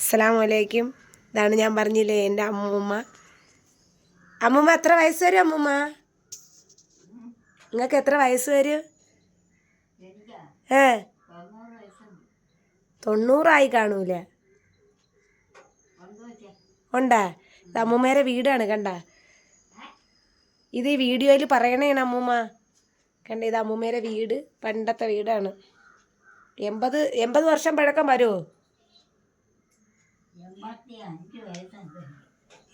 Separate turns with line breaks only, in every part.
അസ്സലാം വലൈക്കും ഇതാണ് ഞാൻ പറഞ്ഞില്ലേ എന്റെ അമ്മൂമ്മ. അമ്മൂമ്മ എത്ര വയസ്സ് വരും അമ്മൂമ്മ? നിങ്ങൾക്ക് എത്ര വയസ്സ് വരും? ഏ? തൊണ്ണൂറായി കാണൂല? ഉണ്ടാ? ഇത് അമ്മൂമ്മേരെ വീടാണ് കണ്ട? ഇത് ഈ വീഡിയോയിൽ പറയണേണ് അമ്മൂമ്മ. കണ്ട ഇത് അമ്മൂമ്മേരെ വീട് പണ്ടത്തെ വീടാണ്. എൺപത് എൺപത് വർഷം പഴക്കം വരുമോ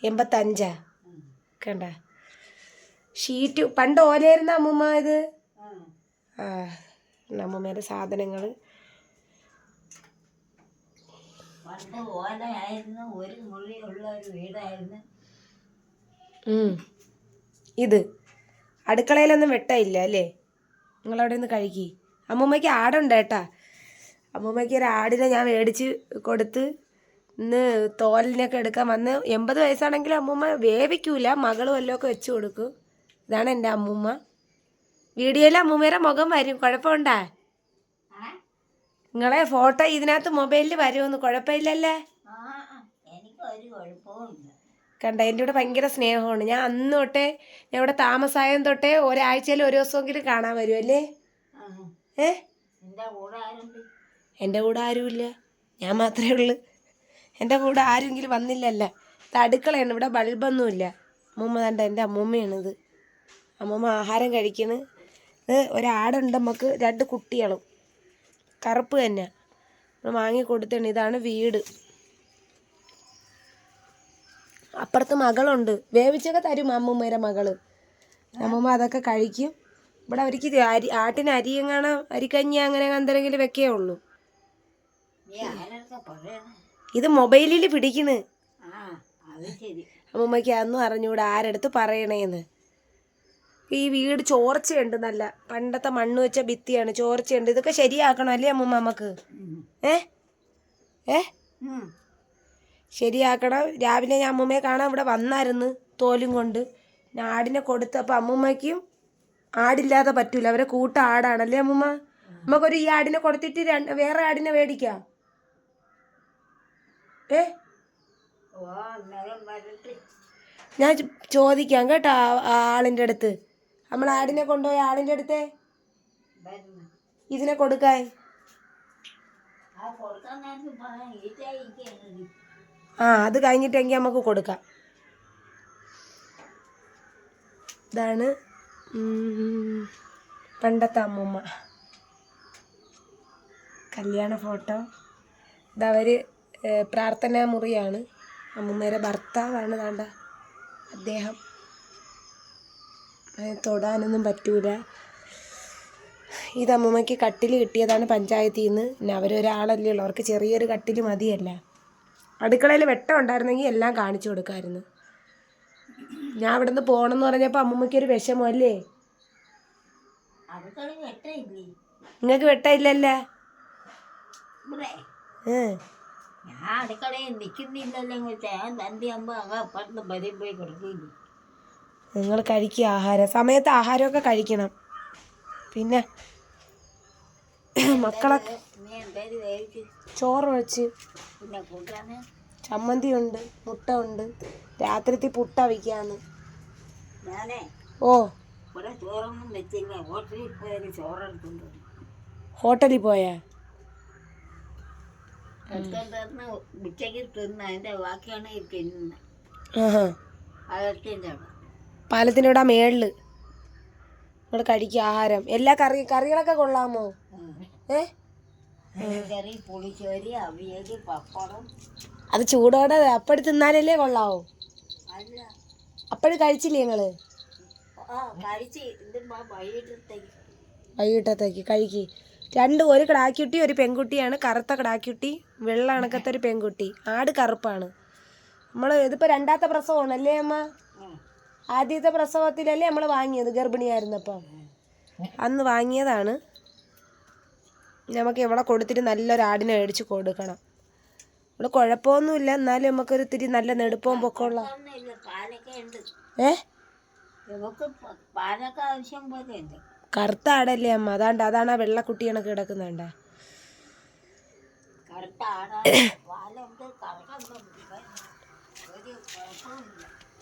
എൺപത്തഞ്ചാ? കണ്ട. ഷീറ്റ് പണ്ട് ഓലയായിരുന്നു അമ്മൂമ്മ ഇത്? ആ അമ്മമ്മയുടെ സാധനങ്ങൾ
പണ്ട് ഓലയായിരുന്നു ഒരു മുറിയുള്ള ഒരു വീടായിരുന്നു.
ഇത്. അടുക്കളയിലൊന്നും വെട്ടയില്ല അല്ലേ? നിങ്ങളവിടെ നിന്ന് കഴുകി. അമ്മൂമ്മയ്ക്ക് ആടുണ്ട് കേട്ടാ. അമ്മൂമ്മയ്ക്ക് ഒരു ആടിനെ ഞാൻ മേടിച്ച് കൊടുത്ത് ഇന്ന് തോലിനൊക്കെ എടുക്കാൻ വന്ന് എൺപത് വയസ്സാണെങ്കിൽ അമ്മൂമ്മ വേവിക്കൂല മകൾ വല്ലതൊക്കെ വെച്ച് കൊടുക്കും. ഇതാണ് എന്റെ അമ്മൂമ്മ. വീഡിയോയിൽ അമ്മൂമ്മയുടെ മുഖം വരും. കുഴപ്പമുണ്ടാ? നിങ്ങളെ ഫോട്ടോ ഇതിനകത്ത് മൊബൈലിൽ വരുമെന്ന് കുഴപ്പമില്ലല്ലേ? കണ്ട എന്റെ കൂടെ ഭയങ്കര സ്നേഹമാണ്. ഞാൻ അന്ന് തൊട്ടേ ഞാൻ ഇവിടെ താമസായം തൊട്ടേ ഒരാഴ്ചയിൽ ഒരു ദിവസമെങ്കിലും കാണാൻ വരുമല്ലേ? ഏ?
എന്റെ കൂടെ
ആരുമില്ല. ഞാൻ മാത്രമേ ഉള്ളൂ. എന്റെ കൂടെ ആരെങ്കിലും വന്നില്ലല്ലേ? ഇത് അടുക്കളയാണ് ഇവിടെ ബൾബൊന്നുമില്ല. അമ്മൂമ്മ കണ്ട എന്റെ അമ്മൂമ്മയാണിത്. അമ്മൂമ്മ ആഹാരം കഴിക്കുന്നത് ഇത് ഒരാടുണ്ട് നമുക്ക് രണ്ട് കുട്ടികളും. കറുപ്പ് തന്നെ. വാങ്ങി കൊടുത്താണ് ഇതാണ് വീട്. അപ്പുറത്ത് മകളുണ്ട്. വേവിച്ചൊക്കെ തരും അമ്മൂമ്മയുടെ മകൾ. അമ്മൂമ്മ അതൊക്കെ കഴിക്കും. ഇവിടെ അവർക്ക് അരി ആട്ടിന് അരി എങ്ങനെ അരിക്കഞ്ഞി അങ്ങനെ എന്തെങ്കിലും വെക്കേ ഉള്ളൂ. ഇത് മൊബൈലിൽ പിടിക്കുന്നു അമ്മമ്മയ്ക്ക് അന്നും അറിഞ്ഞൂടെ ആരെടുത്ത് പറയണേന്ന്. ഈ വീട് ചോർച്ചയുണ്ട് നല്ല പണ്ടത്തെ മണ്ണ് വെച്ച ഭിത്തിയാണ് ചോർച്ചയുണ്ട്. ഇതൊക്കെ ശരിയാക്കണം അല്ലേ അമ്മമ്മ നമുക്ക്. ഏ? ഏ? ശരിയാക്കണം. രാവിലെ ഞാൻ അമ്മമ്മയെ കാണാൻ ഇവിടെ വന്നായിരുന്നു തോലും കൊണ്ട്. ഞാൻ ആടിനെ കൊടുത്തപ്പോൾ അമ്മൂമ്മയ്ക്കും ആടില്ലാതെ പറ്റൂല. അവരെ കൂട്ട ആടാണല്ലേ അമ്മമ്മ? നമുക്കൊരു ഈ ആടിനെ കൊടുത്തിട്ട് രണ്ട് വേറെ ആടിനെ മേടിക്കാം ഏ? ഞാൻ ചോദിക്കാം കേട്ടോ ആളിന്റെ അടുത്ത്. നമ്മൾ ആടിനെ കൊണ്ടുപോയ ആളിന്റെ അടുത്തേ? ഇതിനെ കൊടുക്കാൻ.
ആ
അത് കഴിഞ്ഞിട്ടെങ്കിൽ നമുക്ക് കൊടുക്കാം. ഇതാണ് പണ്ടത്തെ അമ്മൂമ്മ. കല്യാണ ഫോട്ടോ. ഇതവർ പ്രാർത്ഥനാ മുറിയാണ്. അമ്മൂമ്മയുടെ ഭർത്താവാണ് താണ്ട അദ്ദേഹം. അതിനെ തൊടാനൊന്നും പറ്റൂല. ഇത് അമ്മൂമ്മയ്ക്ക് കട്ടിൽ കിട്ടിയതാണ് പഞ്ചായത്തിൽ നിന്ന് പിന്നെ അവരൊരാളല്ലേ ഉള്ളൂ. അവർക്ക് ചെറിയൊരു കട്ടിൽ മതിയല്ല. അടുക്കളയിൽ വെട്ടം ഉണ്ടായിരുന്നെങ്കിൽ എല്ലാം കാണിച്ചു കൊടുക്കാമായിരുന്നു ഞാൻ ഇവിടെ നിന്ന് പോകണമെന്ന് പറഞ്ഞപ്പോൾ അമ്മൂമ്മയ്ക്ക് ഒരു വിഷമം അല്ലേ
അടുക്കള
നിങ്ങൾക്ക് വെട്ടമില്ലല്ലേ ഏ.
ഞാൻ അടുക്കളയിൽ നിൽക്കുന്നില്ലല്ലോ ഞാൻ തന്റെ അമ്മ അങ്ങ് അപ്പുറത്ത് വരെ പോയി കിടക്കില്ല
നിങ്ങൾ കഴിക്കുക ആഹാരം. സമയത്ത് ആഹാരമൊക്കെ കഴിക്കണം. പിന്നെ
നീ വേവിച്ച്
ചോറ് വെച്ച്
പിന്നെ കൂട്ടാന്?
ചമ്മന്തി ഉണ്ട് മുട്ട ഉണ്ട് രാത്രിത്തിൽ പുട്ട വയ്ക്കാന്ന്.
ഞാനേ
ഓ.
ഇവിടെ ചോറൊന്നും വെച്ചില്ല. ഹോട്ടലിൽ പോയി ചോറെടുത്തുണ്ട്
ഹോട്ടലിൽ പോയാ?
എടുത്തോണ്ട് ഉച്ചയ്ക്ക് തിന്ന് അതിന്റെ ബാക്കിയാണ് ഈ തിന്നുന്നത്
ആഹാ.
അകത്തിന്റെ അവിടെ.
പാലത്തിനോട് ആ മേളിൽ. നമ്മൾ കഴിക്കുക ആഹാരം. എല്ലാ കറി കറികളൊക്കെ കൊള്ളാമോ? ഏ?
കറി പുളിച്ചോരി അവിയൽ പപ്പടം.
അത് ചൂടോടെ അപ്പടി തിന്നാലല്ലേ കൊള്ളാവോ?
അല്ല.
അപ്പഴ് കഴിച്ചില്ലേ നിങ്ങൾ?
ആ കഴിച്ച്. ഇതിപ്പോൾ വൈകിട്ടത്തേക്ക്.
വൈകിട്ടത്തേക്ക് കഴിക്ക്. രണ്ട് ഒരു കിടാക്കുട്ടി ഒരു പെൺകുട്ടിയാണ്. കറുത്ത കിടാക്കുട്ടി വെള്ള അണക്കത്തെ ഒരു പെൺകുട്ടി. ആട് കറുപ്പാണ്. നമ്മൾ ഇതിപ്പോൾ രണ്ടാമത്തെ പ്രസവമാണ് അല്ലേ അമ്മ? ആദ്യത്തെ പ്രസവത്തിലല്ലേ നമ്മൾ വാങ്ങിയത് ഗർഭിണിയായിരുന്നപ്പം? അന്ന് വാങ്ങിയതാണ്. നമുക്ക് ഇവിടെ കൊടുത്തിട്ട് നല്ലൊരു ആടിനെ മേടിച്ച് കൊടുക്കണം. ഇവിടെ കുഴപ്പമൊന്നുമില്ല. എന്നാലും നമുക്കൊരു ഇത്തിരി നല്ല നെടുപ്പവും പൊക്കമുള്ള ഏ?
പാലൊക്കെ ആവശ്യം പോലെ ഉണ്ട്.
കറുത്താടല്ലേ അമ്മ? അതാണ്ട് അതാണ് ആ വെള്ളക്കുട്ടിയാണ് കിടക്കുന്നുണ്ട്.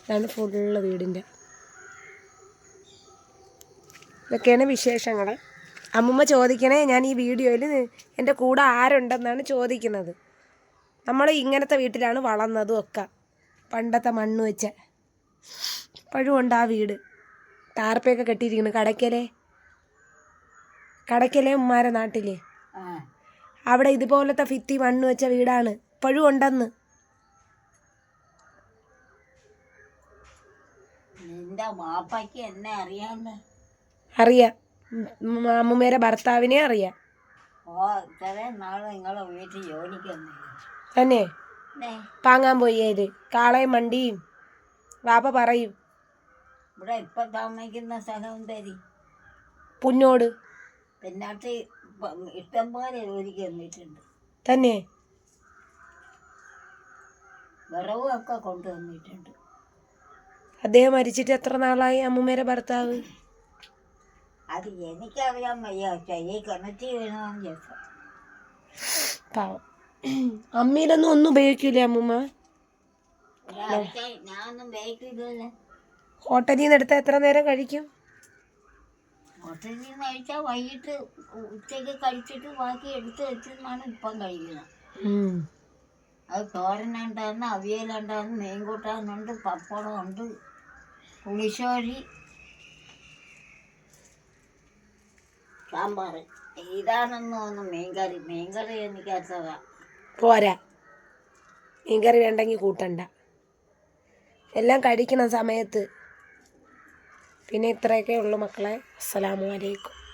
ഇതാണ് ഫുള്ള് വീടിന്റെ ഇതൊക്കെയാണ് വിശേഷങ്ങൾ അമ്മുമ്മ ചോദിക്കണേ ഞാൻ ഈ വീഡിയോയിൽ എന്റെ കൂടെ ആരുണ്ടെന്നാണ് ചോദിക്കുന്നത്. നമ്മൾ ഇങ്ങനത്തെ വീട്ടിലാണ് വളർന്നതും ഒക്കെ. പണ്ടത്തെ മണ്ണ് വെച്ച പഴുവുണ്ട് ആ വീട്. താർപ്പയൊക്കെ കെട്ടിയിരിക്കുന്നു കടയ്ക്കലേ? കടയ്ക്കലെ ഉമ്മാരെ നാട്ടിൽ അവിടെ ഇതുപോലത്തെ ഫിത്തി മണ്ണ് വെച്ച വീടാണ്. ഇപ്പോഴും ഉണ്ടെന്ന്.
നിന്റെ വാപ്പയ്ക്ക് എന്നെ
അറിയാം. അമ്മുമ്മേരെ ഭർത്താവിനെ അറിയാം.
ഓ ഇത്രയും നാൾ നിങ്ങളെ വീട്ടിൽ
തന്നെ. പാങ്ങാൻ പോയത് കാളയും മണ്ടിയും. വാപ്പ പറയും.
ഇവിടെ ഇപ്പൊ താമസിക്കുന്ന സ്ഥലം തരി
പുന്നോട്.
പിന്നാട്ട് ഇഷ്ടം പോലെ ജോലിക്ക് വന്നിട്ടുണ്ട്
തന്നെ?
വിറവും ഒക്കെ കൊണ്ടുവന്നിട്ടുണ്ട്.
അദ്ദേഹം മരിച്ചിട്ട് എത്ര നാളായി അമ്മൂമ്മേരെ ഭർത്താവ്?
അത് എനിക്കറിയാൻ വയ്യ. ഈ കിണറ്റി വീണമെന്ന് ചോദിച്ചു
പാവം. അമ്മയിലൊന്നും ഒന്നും ഉപയോഗിക്കൂലേ അമ്മൂമ്മ?
ഞാനൊന്നും ബേക്കില്ലല്ലോ
ഹോട്ടലിൽ നിന്ന് എടുത്താൽ എത്ര നേരം കഴിക്കും?
ഹോട്ടലിൽ നിന്ന് കഴിച്ചാൽ വൈകിട്ട് ഉച്ചയ്ക്ക് കഴിച്ചിട്ട് ബാക്കി എടുത്ത് വെച്ചെന്നാണ് ഇപ്പം കഴിക്കുന്നത്. അത് തോരനുണ്ടാകുന്ന അവിയലുണ്ടായിരുന്നു മീൻ പപ്പടം പപ്പടമുണ്ട് പുളിശ്ശേരി സാമ്പാർ ഇതാണെന്ന് തോന്നുന്നു മീൻകറി. മീൻകറി എനിക്കറിയാം
പോരാ. മീൻകറി വേണ്ടെങ്കിൽ കൂട്ടണ്ട. എല്ലാം കഴിക്കണം സമയത്ത്. പിന്നെ ഇത്രയൊക്കെ ഉള്ളു മക്കളെ. അസ്സലാമു അലൈക്കും.